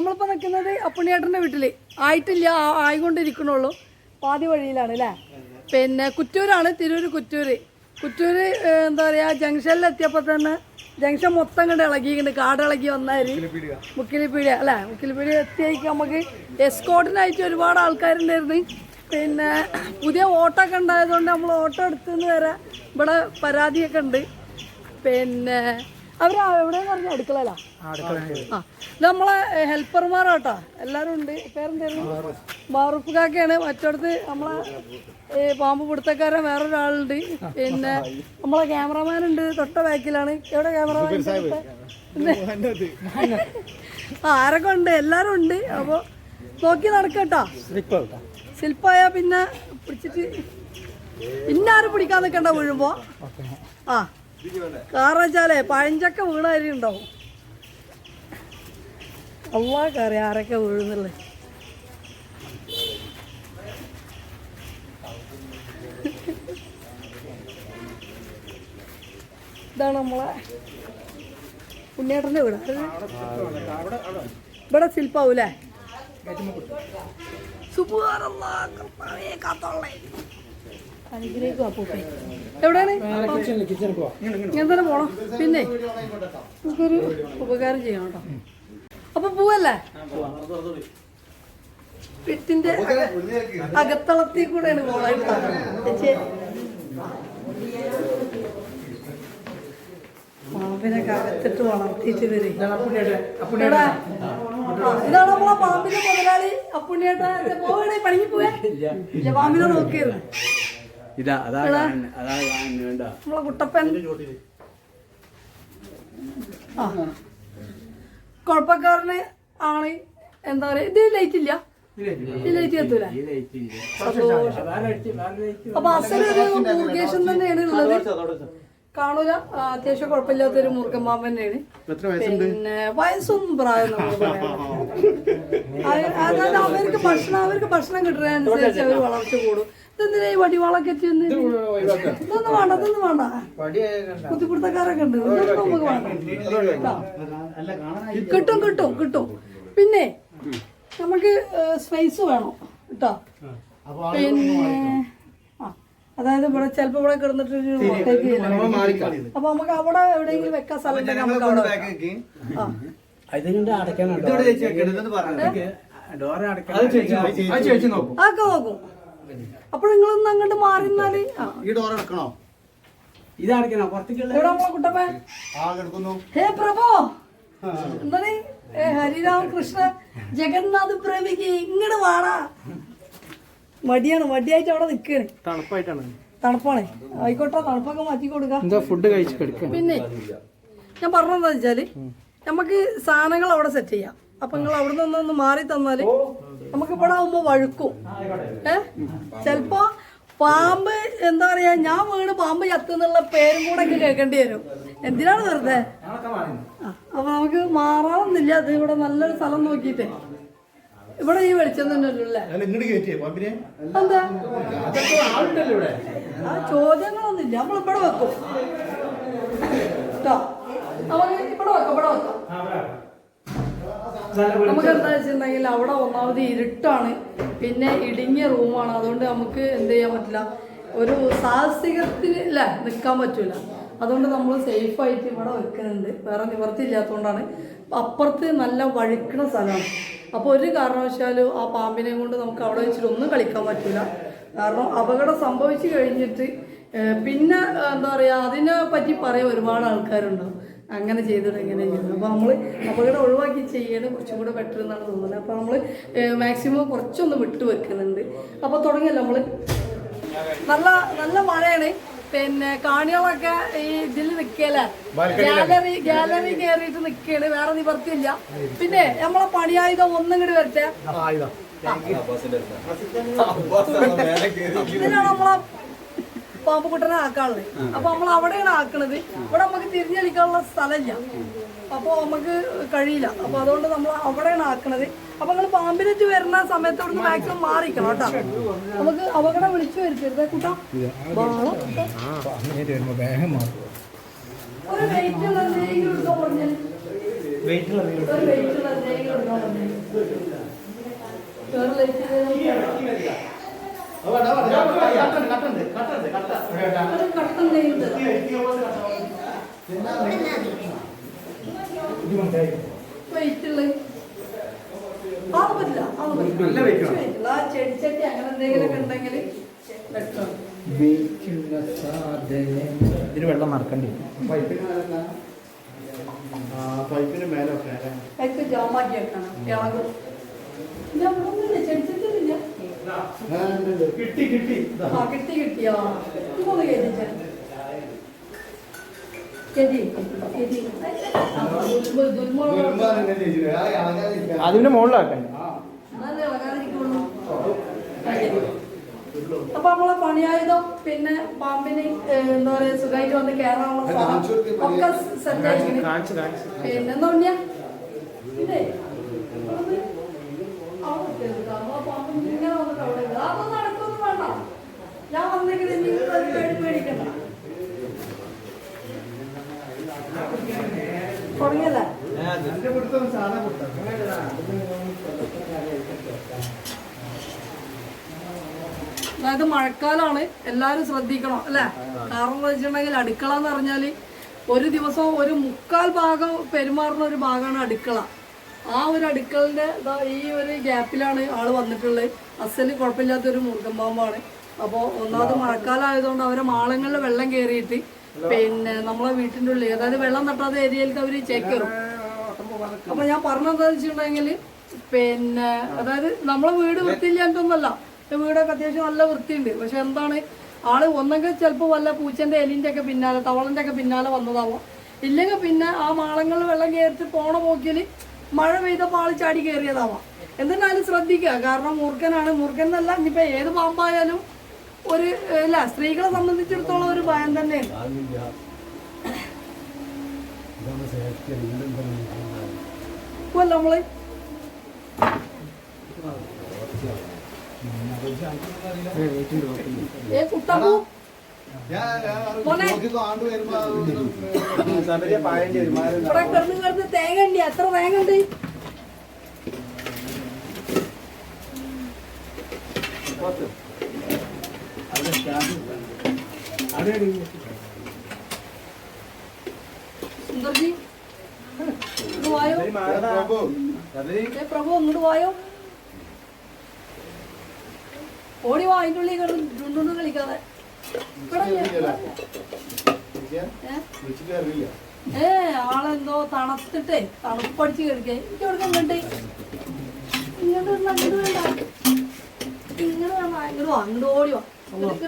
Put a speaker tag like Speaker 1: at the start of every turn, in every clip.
Speaker 1: നമ്മളിപ്പോൾ നിൽക്കുന്നത് അപ്പുണ്ണിയേട്ടന്റെ വീട്ടിൽ ആയിട്ടില്ല ആയിക്കൊണ്ടിരിക്കണുള്ളൂ. പാതി വഴിയിലാണ് അല്ലേ പിന്നെ കുറ്റൂരാണ് തിരൂർ കുറ്റൂർ കുറ്റൂർ എന്താ പറയുക ജംഗ്ഷനിൽ എത്തിയപ്പോൾ തന്നെ ജംഗ്ഷൻ മൊത്തം കണ്ട് ഇളകിയിട്ടുണ്ട്. കാട് ഇളകി വന്നാൽ മുക്കിലിപ്പീടിയ അല്ലേ? മുക്കിലിപ്പീടിയ എത്തിയേക്ക് നമുക്ക് എസ്കോട്ടിനായിട്ട് ഒരുപാട് ആൾക്കാരുണ്ടായിരുന്നു. പിന്നെ പുതിയ ഓട്ടോ ഒക്കെ ഉണ്ടായതുകൊണ്ട് നമ്മൾ ഓട്ടോ എടുത്തുനിന്ന് വരെ ഇവിടെ പരാതിയൊക്കെ ഉണ്ട്. പിന്നെ അവർ എവിടെയെന്ന് പറഞ്ഞു? അടുക്കളയിലാ. ആ നമ്മളെ ഹെൽപ്പർമാരാട്ടോ. എല്ലാവരും ഉണ്ട്. പേരെന്തായിരുന്നു? മാറുപ്പ് കാക്കയാണ്. മറ്റടുത്ത് നമ്മളെ ഈ പാമ്പ് പിടുത്തക്കാരൻ വേറൊരാളുണ്ട്. പിന്നെ നമ്മളെ ക്യാമറമാൻ ഉണ്ട്. തൊട്ട ബാക്കിലാണ്. എവിടെ ക്യാമറമാൻ ആ ആരൊക്കെ ഉണ്ട്? എല്ലാവരും ഉണ്ട്. അപ്പോൾ നോക്കി നടക്കട്ടോ. ശില്പായ പിന്നെ പിടിച്ചിട്ട് പിന്നെ ആരും പിടിക്കാൻ നിൽക്കണ്ട വീഴുമ്പോ. ആ. കാരണം വെച്ചാലേ പഴഞ്ചക്ക വീണ അരി ഉണ്ടാവും ആരൊക്കെ വീഴുന്നുള്ളേ. ഇതാണ് നമ്മളെ ഉണ്ണിയേട്ടന്റെ വീട്. ഇവിടെ ശില്പാവൂലേ? സുബ്ഹാനല്ലാ, കർത്താവേ, കാത്തോളേ. എവിടെയാണ്? ഞാൻ തന്നെ പോണം. പിന്നെ? നമുക്കൊരു ഉപകാരം ചെയ്യണം കേട്ടോ. അപ്പൊ പോവല്ലേ? വീട്ടിന്റെ അക- അകത്തളത്തിൽ കൂടെയാണ് ചേച്ചി. പാമ്പിനൊക്കെ അകത്തിട്ട് വളർത്തിയിട്ട് വരെ ഇതാണ് നമ്മളെ പാമ്പിന്റെ മുതലാളി അപ്പുണ്ണിയേട്ടാ പോവണേ പണിക്ക് പോവാ പാമ്പിനെ നോക്കിയിരുന്നു
Speaker 2: ഇതാ അതാ അതാ കാണുന്നെ, കണ്ടോ?
Speaker 1: നമ്മളെ കുട്ടപ്പൻ ആ. കുഴപ്പക്കാരന് ആണ് എന്താ പറയാ ഇത് ലൈറ്റ് ഇല്ല. ഈ ലൈറ്റ് എത്തൂല അപ്പൊ അസലൊരു മുർഗേഷൻ തന്നെയാണ് ഉള്ളത്. കാണൂല. അത്യാവശ്യം കുഴപ്പമില്ലാത്ത ഒരു പാമ്പ് തന്നെയാണ് പിന്നെ വയസ്സൊന്നും പ്രായം. അതായത് അവർക്ക് ഭക്ഷണം അവർക്ക് ഭക്ഷണം കിട്ടുന്നതിനനുസരിച്ച് അവർ വളർച്ച കൂടും. ഇതെന്തിനാ ഈ വടിവാളൊക്കെ വന്ന് ഇതൊന്നും വേണ്ട ഇതൊന്നും വേണ്ട. കുത്തിപ്പിടുത്തക്കാരൊക്കെ ഉണ്ട്. നമുക്ക് വേണ്ട. കേട്ടോ. കിട്ടും കിട്ടും. പിന്നെ നമുക്ക് സ്പേസ് വേണം കേട്ടോ. പിന്നെ അതായത് ഇവിടെ ചിലപ്പോ ഇവിടെ കിടന്നിട്ട്. അപ്പൊ നമുക്ക് അവിടെ എവിടെയെങ്കിലും വെക്കാൻ സ്ഥലം നമുക്ക് അവിടെ വെക്കാം. ആ.
Speaker 2: ഇതിന്റെ അടയ്ക്കാനുണ്ടോ? ഡോറ് അടയ്ക്കാൻ
Speaker 1: അതൊക്കെ നോക്കും. അപ്പൊ നിങ്ങളൊന്ന് അങ്ങോട്ട് മാറി നിന്നാൽ
Speaker 3: ഈ ഡോർ എടുക്കണോ?
Speaker 2: ഇത് അടയ്ക്കണോ പുറത്തേക്കുള്ള
Speaker 1: കുട്ടപ്പൻ
Speaker 3: ആ കിടക്കുന്നു.
Speaker 1: ഹേ പ്രഭോ. എന്താണ് ഹരിരാമ കൃഷ്ണ ജഗന്നാഥ് പ്രേമിക്ക് ഇങ്ങോട്ട് വാടാ. മടിയാണ് മടിയായിട്ട് അവിടെ നിക്കാണ്.
Speaker 4: തണുപ്പായിട്ടാണ്.
Speaker 1: തണുപ്പാണ്. ആയിക്കോട്ടെ തണുപ്പൊക്കെ മാറ്റി കൊടുക്കാം.
Speaker 4: എന്താ ഫുഡ് കഴിച്ചു കിടക്കുക
Speaker 1: പിന്നെ ഞാൻ പറഞ്ഞെന്താ വെച്ചാൽ നമുക്ക് സാധനങ്ങൾ അവിടെ സെറ്റ് ചെയ്യാം. അപ്പൊ നിങ്ങൾ അവിടെ നിന്നൊന്ന് മാറി തന്നാൽ നമുക്ക് ഇവിടെ ആവുമ്പോ വഴുക്കും. ഏ? ചെലപ്പോ പാമ്പ് എന്താ പറയാ ഞാൻ വീണ് പാമ്പ് ചത്തുന്നുള്ള പേരും കൂടെ ഒക്കെ കേൾക്കേണ്ടി വരും. എന്തിനാണ് വെറുതെ? അപ്പൊ നമുക്ക് മാറാവുന്നില്ല അത് ഇവിടെ നല്ലൊരു സ്ഥലം നോക്കിയിട്ടേ. ഇവിടെ ഈ വെളിച്ചം തന്നെ അല്ലേ?
Speaker 3: അല്ല ഇങ്ങോട്ട് കയറ്റിയേ പാമ്പിനെ?
Speaker 1: എന്താ? ആ ചോദ്യങ്ങളൊന്നുമില്ല. നമ്മൾ ഇവിടെ വെക്കും. കേട്ടോ? നമുക്ക് ഇവിടെ വെക്കാം ഇവിടെ വെക്കാം. നമുക്ക് എന്താ വെച്ചിട്ടുണ്ടെങ്കിൽ അവിടെ ഒന്നാമത് ഇരുട്ടാണ്. പിന്നെ ഇടുങ്ങിയ റൂമാണ് അതുകൊണ്ട് നമുക്ക് എന്ത് ചെയ്യാൻ പറ്റില്ല. ഒരു സാഹസികത്തിന് ഇല്ല നിൽക്കാൻ പറ്റൂല. അതുകൊണ്ട് നമ്മൾ സേഫായിട്ട് ഇവിടെ വെക്കുന്നുണ്ട്. വേറെ നിവർത്തി ഇല്ലാത്തതുകൊണ്ടാണ് അപ്പുറത്ത് നല്ല വഴുക്കണ സ്ഥലമാണ്. അപ്പോൾ ഒരു കാരണവശാലും ആ പാമ്പിനെ കൊണ്ട് നമുക്ക് അവിടെ വെച്ചിട്ട് ഒന്നും കളിക്കാൻ പറ്റില്ല കാരണം അപകടം സംഭവിച്ചു കഴിഞ്ഞിട്ട് പിന്നെ എന്താ പറയുക അതിനെ പറ്റി പറയാൻ ഒരുപാട് ആൾക്കാരുണ്ടാവും. അങ്ങനെ ചെയ്തിട്ട് ഇങ്ങനെ ചെയ്തു അപ്പോൾ നമ്മൾ അപകടം ഒഴിവാക്കി ചെയ്യണത് കുറച്ചും കൂടെ ബെറ്റർ എന്നാണ് തോന്നുന്നത്. അപ്പോൾ നമ്മൾ മാക്സിമം കുറച്ചൊന്ന് വിട്ടു വെക്കുന്നുണ്ട്. അപ്പോൾ തുടങ്ങിയല്ലോ നമ്മൾ നല്ല നല്ല മഴയാണ്. പിന്നെ കാണികളൊക്കെ ഈ ഇതിൽ നിൽക്കല്ലേ ഗാലറി ഗാലറി കയറിയിട്ട് നിൽക്കുകയാണ് വേറെ നിവർത്തിയില്ല. പിന്നെ നമ്മളെ പണിയായുധം ഒന്നും കൂടി വരട്ടെ ഇതിനാണ് നമ്മളെ പാമ്പുകുട്ടനെ ആക്കാനുള്ളത്. അപ്പൊ നമ്മൾ അവിടെയാണ് ആക്കണത്. ഇവിടെ നമുക്ക് തിരിഞ്ഞടിക്കാനുള്ള സ്ഥലമില്ല. അപ്പോൾ നമുക്ക് കഴിയില്ല. അപ്പൊ അതുകൊണ്ട് നമ്മൾ അവിടെയാണ് ആക്കണത്. അപ്പൊ നിങ്ങൾ പാമ്പിനെറ്റ് വരുന്ന സമയത്ത് ഇവിടുന്ന് മാക്സിമം മാറിക്കണം കേട്ടോ. നമുക്ക് അപകടം വിളിച്ചു വരുത്തരുത് കൂട്ടാ. ഒരു വെയിറ്റ് ഉള്ള എന്തെങ്കിലും എടുക്കാൻ പറഞ്ഞാൽ ഒരു വെയിറ്റ് ഉള്ള എന്തെങ്കിലും എടുക്കാൻ പറഞ്ഞാൽ ചെടിച്ചട്ടി അങ്ങനെ എന്തെങ്കിലുമൊക്കെ ഉണ്ടെങ്കിൽ വെക്കണം
Speaker 4: ഇതിന് വെള്ളം നടക്കണ്ടി
Speaker 3: പൈപ്പിന് മേലെ
Speaker 1: പൈപ്പ് ജാമാക്കി വെക്കണം ഇളകും ഞാൻ ഒന്നുമില്ല ചെടിച്ചട്ടിയില്ല
Speaker 3: ആ, ഉണ്ട്, ഉണ്ട്. കിട്ടി കിട്ടി.
Speaker 1: ആ കിട്ടി കിട്ടിയോ ഇങ്ങോട്ട്.
Speaker 4: അതിന്റെ
Speaker 1: മുകളിലാക്കാൻ അപ്പൊ നമ്മളെ പണിയായുധം പിന്നെ പാമ്പിന് എന്താ പറയാ സുഖമായിട്ട് വന്ന് കയറാനുള്ള
Speaker 3: കൊടുക്ക്
Speaker 1: ഒക്കെ. സെറ്റ് ആയിരിക്കും പിന്നെ എന്താ ഉണ്ണിയാ? ഇതേ അത് അവിടെ നിൽക്കരുത്. നമ്മളെ പാമ്പ് ഇങ്ങനെ വന്നിട്ട് അവിടെ ഇരുന്ന്. അതൊന്നും നടക്കൊന്നും വേണ്ട ഞാൻ വന്നെങ്കിൽ നിങ്ങൾ ഒരു പേടി പേടിക്കണ്ട തുടങ്ങിയല്ലേ
Speaker 3: എന്റെ പിടുത്തം സാധാ പിടുത്തം.
Speaker 1: അതായത് മഴക്കാലമാണ് എല്ലാവരും ശ്രദ്ധിക്കണം അല്ലേ? കാരണം എന്ന് വെച്ചിട്ടുണ്ടെങ്കിൽ അടുക്കള എന്ന് പറഞ്ഞാൽ ഒരു ദിവസം ഒരു മുക്കാൽ ഭാഗം പെരുമാറുന്ന ഒരു ഭാഗമാണ് അടുക്കള. ആ ഒരു അടുക്കളന്റെ ദാ ഈ ഒരു ഗ്യാപ്പിലാണ് ആൾ വന്നിട്ടുള്ളത്. അസൽ കുഴപ്പമില്ലാത്ത ഒരു പാമ്പാണ്. അപ്പോൾ ഒന്നാമത് മഴക്കാലം ആയതുകൊണ്ട് അവരെ മാളങ്ങളിൽ വെള്ളം കയറിയിട്ട് പിന്നെ നമ്മളെ വീട്ടിന്റെ ഉള്ളിൽ അതായത് വെള്ളം തട്ടാത്ത ഏരിയയിലേക്ക് അവർ ചേക്കേറും. അപ്പൊ ഞാൻ പറഞ്ഞതെന്ന് വെച്ചിട്ടുണ്ടെങ്കിൽ പിന്നെ അതായത് നമ്മളെ വീട് വൃത്തിയില്ലാണ്ടൊന്നല്ല വീടൊക്കെ അത്യാവശ്യം നല്ല വൃത്തിയുണ്ട്. പക്ഷെ എന്താണ്? ആൾ ഒന്നെങ്കിൽ ചിലപ്പോൾ വല്ല പൂച്ചന്റെ എലിന്റെ ഒക്കെ പിന്നാലെ തവളന്റെ ഒക്കെ പിന്നാലെ വന്നതാവാം. ഇല്ലെങ്കിൽ പിന്നെ ആ മാളങ്ങളിൽ വെള്ളം കയറിച്ച് പോണ പോക്കിൽ മഴ പെയ്തപ്പോൾ ആൾ ചാടി കയറിയതാവാം. എന്നിട്ടാലും ശ്രദ്ധിക്കുക. കാരണം മൂർഖനാണ്. മൂർഖൻ എന്നല്ല ഇനിയിപ്പോ ഏത് പാമ്പായാലും ഒരു അല്ല സ്ത്രീകളെ സംബന്ധിച്ചിടത്തോളം ഒരു ഭയം തന്നെയാണ്. ഇപ്പല്ല നമ്മൾ ഏ കുട്ടപ്പൂ ഇവിടെ കിടന്ന് കിടന്ന് തേങ്ങ ഉണ്ട് എത്ര തേങ്ങ ഉണ്ട്. വായോ
Speaker 3: പ്രഭു,
Speaker 1: ഇങ്ങോട്ട് വായോ. ഓടി വാ അതിന്റെ ഉള്ളിൽ കിടന്ന് കളിക്കാതെ? ഏ? ആളെന്തോ തണുത്തിട്ടേ തണുപ്പടിച്ച് കിടക്കേ എനിക്ക് കൊടുക്കാൻ കണ്ടേ ഇങ്ങോട്ട് ഇങ്ങനെ ഇങ്ങോട്ട് വേണ്ട ഇങ്ങോട്ട് വന്നാ ഇങ്ങോട്ട് വാ ഇങ്ങോട്ട് ഓടി വാ.
Speaker 4: നമുക്ക്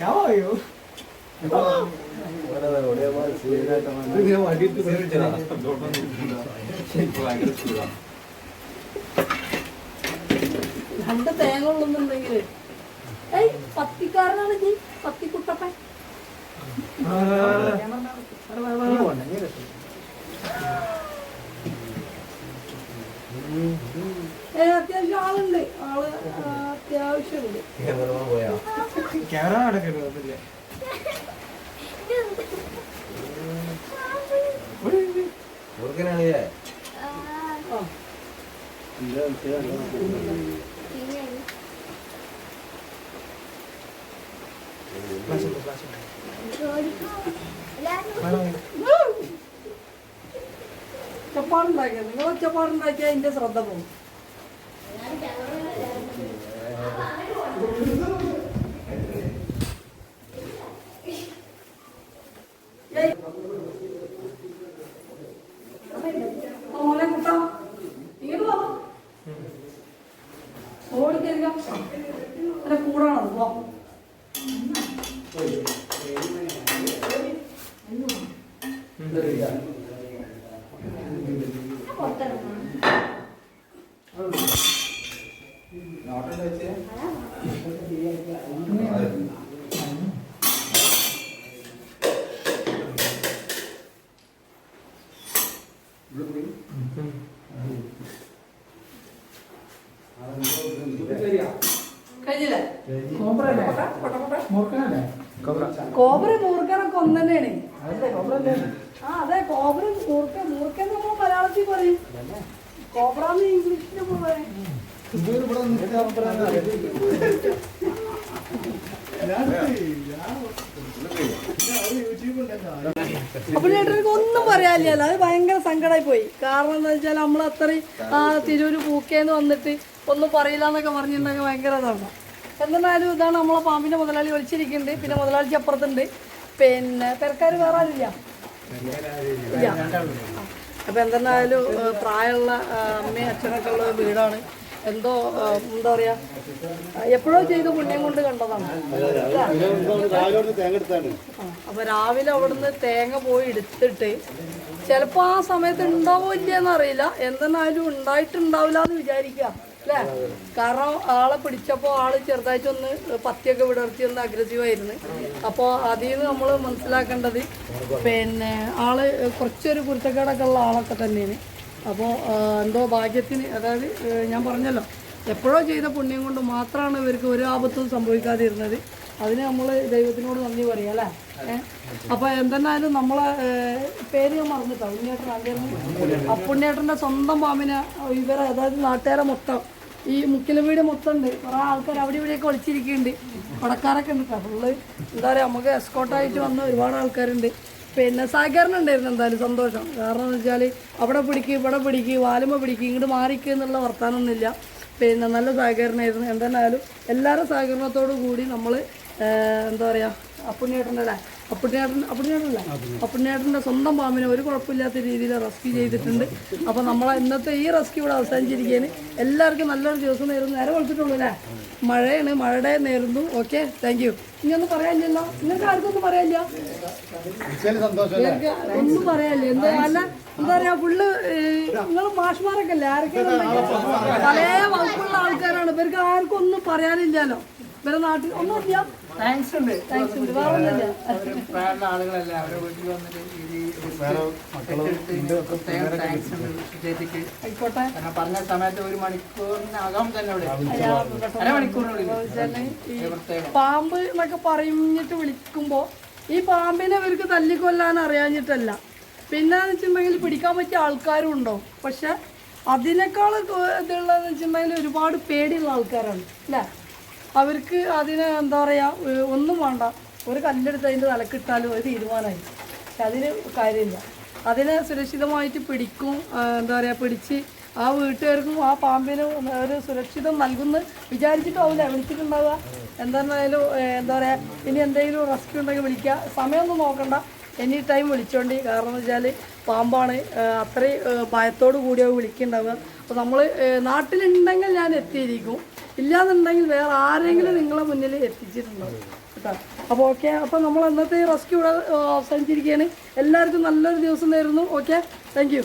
Speaker 4: ഞാൻ പോയോ.
Speaker 1: രണ്ട് തേങ്ങ ഉള്ളുന്നുണ്ടെങ്കിൽ ഏയ് പത്തിക്കാരനാണ് ജി പത്തിക്കുട്ടപ്പൻ. ഏ അത്യാവശ്യം ആളുണ്ട്. ആൾ അത്യാവശ്യമുണ്ട്.
Speaker 4: ക്യാമറ നടക്കരുത് അതില്ല
Speaker 1: ആ ഒച്ചപ്പാടുണ്ടാക്കിയ നിങ്ങൾ ഒച്ചപ്പാടുണ്ടാക്കിയാൽ എന്റെ ശ്രദ്ധ പോകും ഏയ്. മോനെ കുട്ടാ ഇങ്ങോട്ട് വാ ഓടിക്കരിക്കാം അല്ല കൂടാണത് പോ
Speaker 3: ആ
Speaker 1: കോബ്ര. മൂർഖനെ ഒന്ന് തന്നെയാണ് ആ അതെ കോബ്ര മൂർഖ മൂർഖൻ നമ്മൾ മലയാളത്തിൽ പറയും. കോബ്ര എന്ന് ഇംഗ്ലീഷിൽ നമ്മൾ പറയും. അപ്പൊ ചേട്ടനക്ക് ഒന്നും പറയാനില്ല അത് ഭയങ്കര സങ്കടമായി പോയി. കാരണം എന്താ വെച്ചാൽ നമ്മൾ അത്രയും ആ തിരൂര് പൂക്കേന്ന് വന്നിട്ട് ഒന്നും പറയില്ല എന്നൊക്കെ പറഞ്ഞിട്ടുണ്ടെങ്കിൽ ഭയങ്കര ഇതാണ്. എന്തായാലും ഇതാണ് നമ്മളെ പാമ്പിന്റെ മുതലാളി ഒളിച്ചിരിക്കുന്നുണ്ട് പിന്നെ മുതലാളിക്ക് അപ്പുറത്തുണ്ട്. പിന്നെ തിരക്കാർ വേറെ ആരില്ല ഇല്ല. അപ്പൊ എന്തെന്നായാലും പ്രായമുള്ള അമ്മയും അച്ഛനൊക്കെ ഉള്ള വീടാണ്. എന്തോ എന്താ പറയാ? എപ്പോഴോ ചെയ്ത പുണ്യം കൊണ്ട് കണ്ടതാണ്. അപ്പൊ രാവിലെ അവിടുന്ന് തേങ്ങ പോയി എടുത്തിട്ട് ചിലപ്പോ ആ സമയത്ത് ഉണ്ടാവോ ഇല്ലയെന്ന് അറിയില്ല. എന്തെന്നായാലും ഉണ്ടായിട്ടുണ്ടാവില്ല എന്ന് വിചാരിക്കുക. അല്ലേ? കാരണം ആളെ പിടിച്ചപ്പോൾ ആൾ ചെറുതായിട്ട് ഒന്ന് പത്തിയൊക്കെ വിടർത്തി ഒന്ന് അഗ്രസീവായിരുന്നു അപ്പോൾ അതിൽ നിന്ന് നമ്മൾ മനസ്സിലാക്കേണ്ടത് പിന്നെ ആൾ കുറച്ചൊരു കുരുത്തക്കേടൊക്കെ ഉള്ള ആളൊക്കെ തന്നെയാണ്. അപ്പോൾ എന്തോ ഭാഗ്യത്തിന് അതായത് ഞാൻ പറഞ്ഞല്ലോ എപ്പോഴോ ചെയ്ത പുണ്യം കൊണ്ട് മാത്രമാണ് ഇവർക്ക് ഒരു ആപത്തും സംഭവിക്കാതിരുന്നത്. അതിന് നമ്മൾ ദൈവത്തിനോട് നന്ദി പറയാം അല്ലേ? അപ്പോൾ എന്തെന്നായാലും നമ്മളെ പേര് ഞാൻ മറന്നിട്ടോ? ഉണ്ണിയേട്ടൻ ആദ്യം. അപ്പുണ്ണിയേട്ടന്റെ സ്വന്തം പാമ്പിനെ ഇവരെ അതായത് നാട്ടുകാരെ മൊത്തം ഈ മുക്കിലെ വീട് മൊത്തം ഉണ്ട് കുറേ ആൾക്കാർ അവിടെ ഇവിടെയൊക്കെ ഒളിച്ചിരിക്കുന്നുണ്ട്. പടക്കാരൊക്കെ ഉണ്ട്. ഫുള്ള് എന്താ പറയുക നമുക്ക് എസ്കോട്ടായിട്ട് വന്ന ഒരുപാട് ആൾക്കാരുണ്ട്. പിന്നെ സഹകരണം ഉണ്ടായിരുന്നു എന്തായാലും സന്തോഷം. കാരണം എന്ന് വെച്ചാൽ അവിടെ പിടിക്ക് ഇവിടെ പിടിക്ക് വാലുമ പിടിക്ക് ഇങ്ങോട്ട് മാറിക്കുക എന്നുള്ള വർത്താനമൊന്നുമില്ല പിന്നെ നല്ല സഹകരണമായിരുന്നു. എന്തായാലും എല്ലാവരും സഹകരണത്തോടു കൂടി നമ്മൾ എന്താ പറയുക അപ്പുണ്ണിയേട്ടന്റെ അല്ലേ അപ്പുണ്ണിയേട്ടൻ. അല്ല അപ്പുണ്ണിയേട്ടന്റെ സ്വന്തം പാമ്പിനെ ഒരു കുഴപ്പമില്ലാത്ത രീതിയിൽ റെസ്ക്യൂ ചെയ്തിട്ടുണ്ട്. അപ്പോൾ നമ്മളെ ഇന്നത്തെ ഈ റെസ്ക്യൂ ഇവിടെ അവസാനിച്ചിരിക്കുകയാണ്. എല്ലാവർക്കും നല്ലൊരു ദിവസം നേരുന്നു. നേരെ കൊടുത്തിട്ടുള്ളൂ അല്ലേ? മഴയാണ്. മഴയുടെ നേരുന്നു. ഓക്കെ താങ്ക് യു ഇനി ഒന്നും പറയാനില്ലല്ലോ. നിങ്ങൾക്ക് ആർക്കൊന്നും പറയാനില്ല?
Speaker 3: സന്തോഷം
Speaker 1: ഇവർക്ക് ഒന്നും പറയാനില്ല. എന്താ അല്ല എന്താ പറയാ ഫുള്ള് നിങ്ങൾ മാഷ്മാരൊക്കെ അല്ലേ ആരൊക്കെയാണ് പല വകുപ്പുള്ള ആൾക്കാരാണ്. ഇവർക്ക് ആർക്കും ഒന്നും പറയാനില്ലല്ലോ. ഇവരെ നാട്ടിൽ ഒന്നും ഒന്നുമില്ല.
Speaker 4: താങ്ക്സ് ഉണ്ട്.
Speaker 1: താങ്ക്സ് ഉണ്ട്. വേറെ ഒന്നുമില്ല
Speaker 4: പ്രായമുള്ള അവരുടെ വീട്ടിൽ വന്നിട്ട്
Speaker 1: ആയിക്കോട്ടെ.
Speaker 4: കാരണം പറഞ്ഞ സമയത്ത് ഒരു മണിക്കൂറിനകം തന്നെ ഇവിടെ. അരമണിക്കൂറിനുള്ളിൽ
Speaker 1: പാമ്പ് എന്നൊക്കെ പറഞ്ഞിട്ട് വിളിക്കുമ്പോൾ ഈ പാമ്പിനെ ഇവർക്ക് തല്ലിക്കൊല്ലാൻ അറിയാഞ്ഞിട്ടല്ല. പിന്നെ വെച്ചിട്ടുണ്ടെങ്കിൽ പിടിക്കാൻ പറ്റിയ ആൾക്കാരും ഉണ്ടോ? പക്ഷെ അതിനേക്കാൾ ഇതുള്ളതെന്ന് വെച്ചിട്ടുണ്ടെങ്കിൽ ഒരുപാട് പേടിയുള്ള ആൾക്കാരാണ്. അല്ലേ? അവർക്ക് അതിന് എന്താ പറയുക ഒന്നും വേണ്ട. ഒരു കല്ലെടുത്ത് അതിന്റെ തലക്കിട്ടാലും ഒരു തീരുമാനമായി. അതിന് കാര്യമില്ല. അതിനെ സുരക്ഷിതമായിട്ട് പിടിക്കും എന്താ പറയുക പിടിച്ച് ആ വീട്ടുകാർക്കും ആ പാമ്പിനും ഒരു സുരക്ഷിതം നൽകുന്ന വിചാരിച്ചിട്ടാവില്ല വിളിച്ചിട്ടുണ്ടാവുക. എന്തായിരുന്നാലും എന്താ പറയുക ഇനി എന്തെങ്കിലും റെസ്ക്യൂ ഉണ്ടെങ്കിൽ വിളിക്കുക. സമയമൊന്നും നോക്കണ്ട. എനി ടൈം വിളിച്ചോണ്ടി. കാരണം എന്ന് വെച്ചാൽ പാമ്പാണ് അത്രയും ഭയത്തോടു കൂടിയാവും വിളിക്കുന്നുണ്ടാവുക അപ്പോൾ നമ്മൾ നാട്ടിലുണ്ടെങ്കിൽ ഞാൻ എത്തിയിരിക്കും. ഇല്ലാന്നുണ്ടെങ്കിൽ വേറെ ആരെങ്കിലും നിങ്ങളെ മുന്നിൽ എത്തിച്ചിട്ടുണ്ടാവും കേട്ടോ? അപ്പോൾ ഓക്കെ അപ്പോൾ നമ്മൾ ഇന്നത്തെ റെസ്ക്യൂ ഇവിടെ അവസാനിച്ചിരിക്കുകയാണ് എല്ലാവർക്കും നല്ലൊരു ദിവസം നേരുന്നു. Okay thank you